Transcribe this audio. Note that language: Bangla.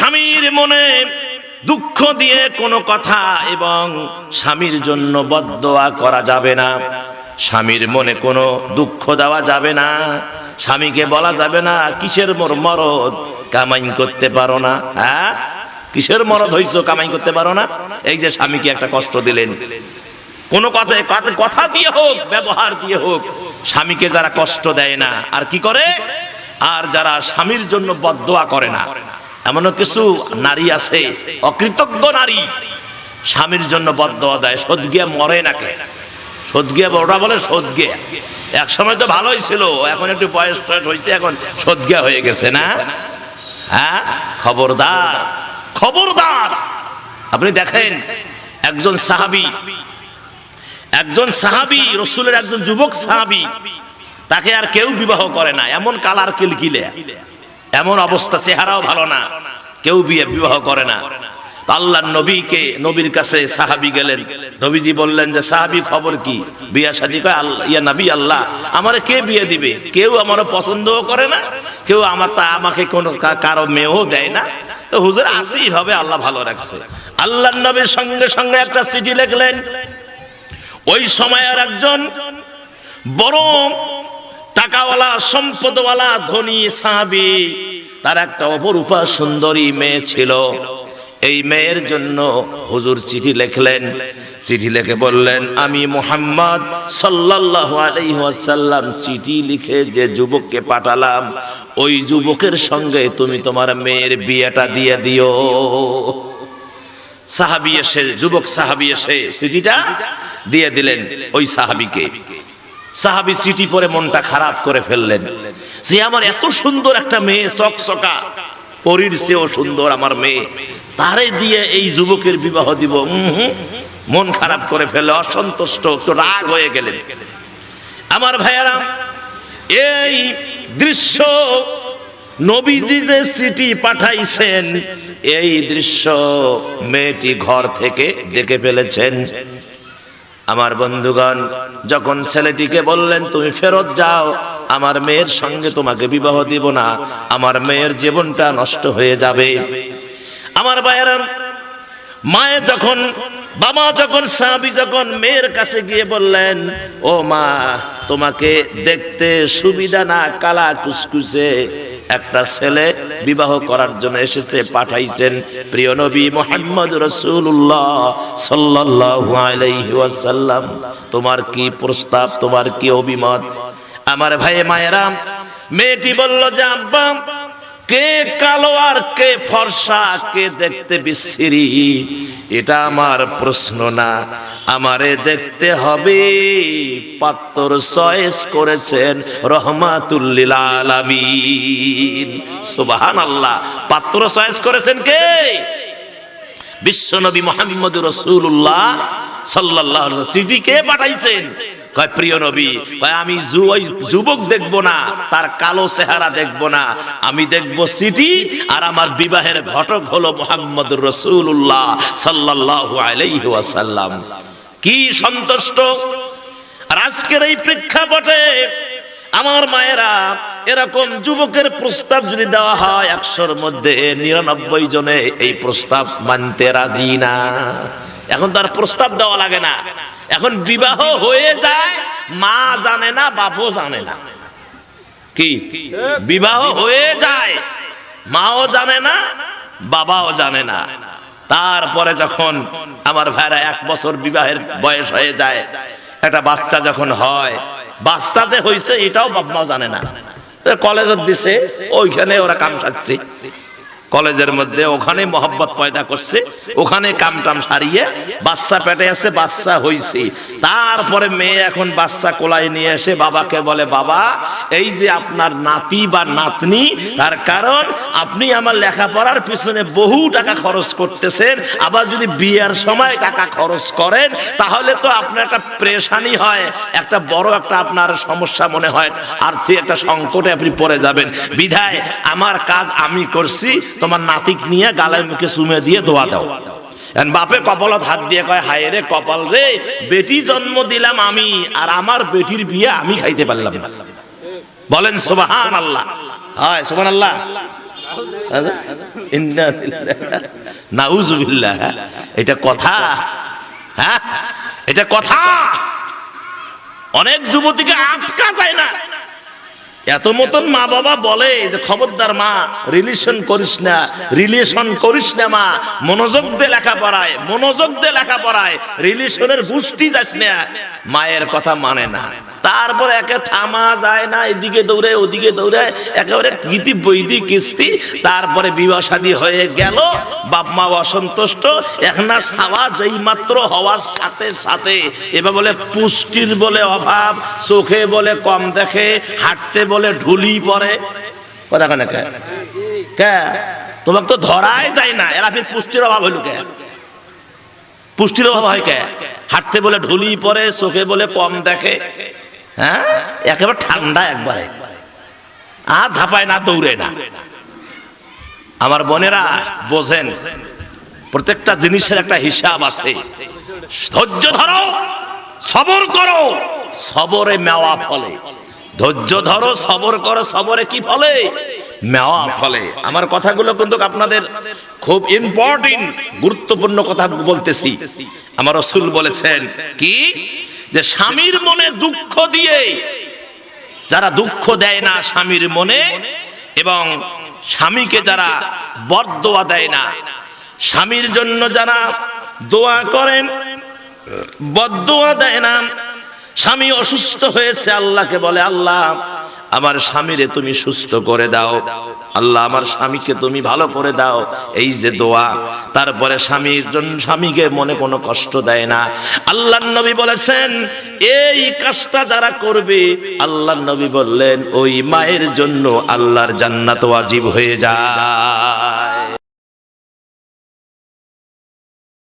স্বামীর মনে দুঃখ দিয়ে কোনো কথা এবং স্বামীর জন্য বদদোয়া করা যাবে না। স্বামীর মনে কোনো দুঃখ দেওয়া যাবে না। স্বামীকে বলা যাবে না, কিসের মোর মরদ? কামাইন করতে পারো না। হ্যাঁ? কিসের মরদ হইছো, কামাই করতে পারো না? এই যে স্বামীকে একটা কষ্ট দিলেন। কোনো কথা- কথা দিয়ে হোক, ব্যবহার দিয়ে হোক, স্বামীকে যারা কষ্ট দেয় না, আর কি করে? আর যারা স্বামীর জন্য বদদোয়া করে না। এমনও কিছু নারী আছে, অকৃতজ্ঞ নারী। স্বামীর জন্য বদদোয়া দেয় সদগিয়া মরে নাকে? সদগিয়া ওটা বলে সদগিয়া এক সময় তো ভালোই ছিল, এখন একটু বয়স টয়স হয়েছে, এখন সদগিয়া হয়ে গেছে না? হ্যাঁ? খবরদার খবরদার। আপনি দেখেন, একজন সাহাবী, একজন সাহাবি, রসুলের একজন যুবক সাহাবি, তাকে আর কেউ বিবাহ করে না, এমন কালার কিলকিলে। এমন অবস্থা, চেহারাও ভালো না। কেউ বিয়ে, বিবাহ করে না। আল্লাহ নবীকে, নবীর কাছে সাহাবি গেলেন। নবীজি বললেন যে, সাহাবি, খবর কি? বিয়া শাদি কয় আল্লাহ ইয়া নবী আল্লাহ, আমার কে বিয়ে দিবে? কেউ আমার পছন্দও করে না। কেউ আমার তা, আমাকে কোনো কারও মেয়েও দেয় না। তো হুজুর, আসি হবে, আল্লাহ ভালো রাখছে। আল্লাহ নবীর সঙ্গে সঙ্গে একটা চিঠি লিখলেন। ওই সময়ের একজন বড় টাকাওয়ালা, সম্পদওয়ালা ধনী সাহাবি, তার একটা অপরূপা সুন্দরী মেয়ে ছিল। এই মেয়ের জন্য হুজুর চিঠি লিখলেন। চিঠি লিখে বললেন, আমি মোহাম্মদ সাল্লাল্লাহু আলাইহি ওয়াসাল্লাম চিঠি লিখে যে যুবককে পাঠালাম, ওই যুবকের সঙ্গে তুমি তোমার মেয়ের বিয়েটা দিয়ে দিও। সাহাবি এসে, যুবক সাহাবি এসে চিঠিটা দিয়ে দিলেন ওই সাহাবিকে। সাহাবি চিঠি পরে মনটা খারাপ করে ফেললেন। যে আমার এত সুন্দর একটা মেয়ে চকচকা পরীর চেয়েও সুন্দর আমার মেয়ে। তারে দিয়ে এই যুবকের বিবাহ দিব। মন খারাপ করে ফেলে, অসন্তুষ্ট, একটু রাগ হয়ে গেলেন। আমার ভাইয়ারা, এই দৃশ্য নবীজি যে চিঠি পাঠাইছেন, এই দৃশ্য মেয়েটি ঘর থেকে দেখে ফেলেছেন। আমার বন্ধুগণ, যখন ছেলেটিকে বললেন, তুমি ফেরত যাও, আমার মেয়ের সঙ্গে তোমাকে বিবাহ দিব না, আমার মেয়ের জীবনটা নষ্ট হয়ে যাবে। আমার ভাইয়েরা, মায়ে যখন, বাবা যখন, সাহাবি যখন মেয়ের কাছে গিয়ে বললেন, ও মা, তোমাকে দেখতে সুবিধা না, কালা কুসকুসে একটা ছেলে বিবাহ করার জন্য এসেছে, পাঠাইছেন প্রিয় নবী মোহাম্মদ রসুল্লাহ সাল্লাল্লাহু আলাইহি ওয়াসাল্লাম। তোমার কি প্রস্তাব, তোমার কি অভিমত? আমার ভাই মায়েরাম মেয়েটি বলল যে, আব্বা কে কালো আর কে ফর্সা, কে দেখতে বিশ্রী? এটা আমার প্রশ্ন না, আমারে দেখতে হবে। পাত্তর চয়েস করেছেন রহমাতুল্লিল আলামিন। সুবহানাল্লাহ। পাত্র চয়েস করেছেন কে? বিশ্বনবী মোহাম্মদ রসুল্লাহ ওয়াসাল্লাম চিঠি কে পাঠাইছেন? কয়, প্রিয় নবী, কয়, আমি যুবক দেখব না, তার কালো চেহারা দেখব না। আমি দেখব সিটি আর আমার বিবাহের ঘটক হলো মোহাম্মদ রসুল্লাহ সাল্লাল্লাহু আলাইহি কি সন্তুষ্ট? আর আজকের এই প্রেক্ষাপটে আমার মায়েরা এরকম যুবকের প্রস্তাব যদি দেওয়া হয়, একশোর মধ্যে নিরানব্বই জনে এই প্রস্তাব মানতে রাজি না। এখন তার প্রস্তাব দেওয়া লাগে না। এখন বিবাহ হয়ে যায়, মা জানে না, বাপও জানে না। কি? বিবাহ হয়ে যায়, মাও জানে না, বাবাও জানে না। তারপরে যখন আমার ভাইরা এক বছর বিবাহের বয়স হয়ে যায়, একটা বাচ্চা যখন হয়, বাচ্চা যে হয়েছে এটাও বাপ মাও জানে না। কলেজত দিছে, ওইখানে ওরা কাম সারছে কলেজের মধ্যে ওখানে মহব্বত পয়দা করছে, ওখানে কাম টাম সারিয়ে বাচ্চা পেটে আছে, বাচ্চা হইছে। তারপরে মেয়ে এখন বাচ্চা কোলায় নিয়ে এসে বাবাকে বলে, বাবা, এই যে আপনার নাতি বা নাতনি, তার কারণ আপনি আমার লেখাপড়ার পিছনে বহু টাকা খরচ করতেছেন, আবার যদি বিয়ের সময় টাকা খরচ করেন, তাহলে তো আপনার একটা প্রেশানি হয়, একটা বড় একটা আপনার সমস্যা মনে হয়, আর্থিক একটা সংকটে আপনি পড়ে যাবেন। বিধায়, আমার কাজ আমি করছি তোমার নাতিক নিয়ে গালের মুখে চুমে দিয়ে দোয়া দাও। বাপে কপালত হাত দিয়ে কয়, হায় রে কপাল রে, বেটি জন্ম দিলাম আমি, আর আমার বেটির বিয়ে আমি খাইতে পারলাম না। বলেন সুবাহান আল্লাহ হয় সুবান আল্লাহ নাউজুবিল্লাহ এটা কথা হ্যাঁ? এটা কথা। অনেক যুবতীকে আটকা যায় না। এত মতন মা বাবা বলে যে, খবরদার মা রিলেশন করিস না রিলেশন করিস না মা, মনোযোগ দিয়ে লেখা পড়ায় মনোযোগ দিয়ে লেখা পড়ায় রিলেশনের পুষ্টি যাস না। মায়ের কথা মানে না। তারপর একে থামা যায় না, এদিকে দৌড়ে, ওদিকে দৌড়ে, একেবারে গীতি বৈদি কিস্তি তারপরে বিবাহ শাদী হয়ে গেল, বাপ মা অসন্তুষ্ট। একনা ছাওয়া যেই মাত্র হওয়ার সাথে সাথে এবার বলে পুষ্টির বলে অভাব, চোখে বলে কম দেখে, হাঁটতে বলে ঢুলি পরে। কথা কেন কে? তোমাকে তো ধরাই যায় না, এরা ফির পুষ্টির অভাব হইল কে? পুষ্টির অভাব হয় কে? হাঁটতে বলে ঢুলি পরে, চোখে বলে কম দেখে। হ্যাঁ? একেবারে ঠান্ডা একবারে। আর ধাপায় না, দৌড়ে না। আমার বোনেরা, বোঝেন, প্রত্যেকটা জিনিসের একটা হিসাব আছে। ধৈর্য ধরো, সবর করো, সবরে মেওয়া ফলে। ধৈর্য ধরো, সবর করো, সবরে কি ফলে? মেওয়া ফলে। আমার কথাগুলো কিন্তু আপনাদের খুব ইম্পর্টেন্ট গুরুত্বপূর্ণ কথা বলতেছি। আমার রসুল বলেছেন, কি? যে স্বামীর মনে দুঃখ দিয়ে যারা দুঃখ দেয় না স্বামীর মনে এবং স্বামীকে যারা বরদোয়া দেয় না, স্বামীর জন্য যারা দোয়া করেন বদোয়া দেয় না, স্বামী অসুস্থ হয়েছে, আল্লাহকে বলে, আল্লাহ, আমার স্বামীরে তুমি সুস্থ করে দাও। আল্লাহ, আমার স্বামীকে তুমি ভালো করে দাও। এই যে দোয়া, তারপরে স্বামীর জন্য স্বামীকে মনে কোনো কষ্ট দেয় না। আল্লাহ নবী বলেছেন, এই কাজটা যারা করবে আল্লাহ নবী বললেন, ওই মায়ের জন্য আল্লাহর জান্নাত ওয়াজিব হয়ে যায়।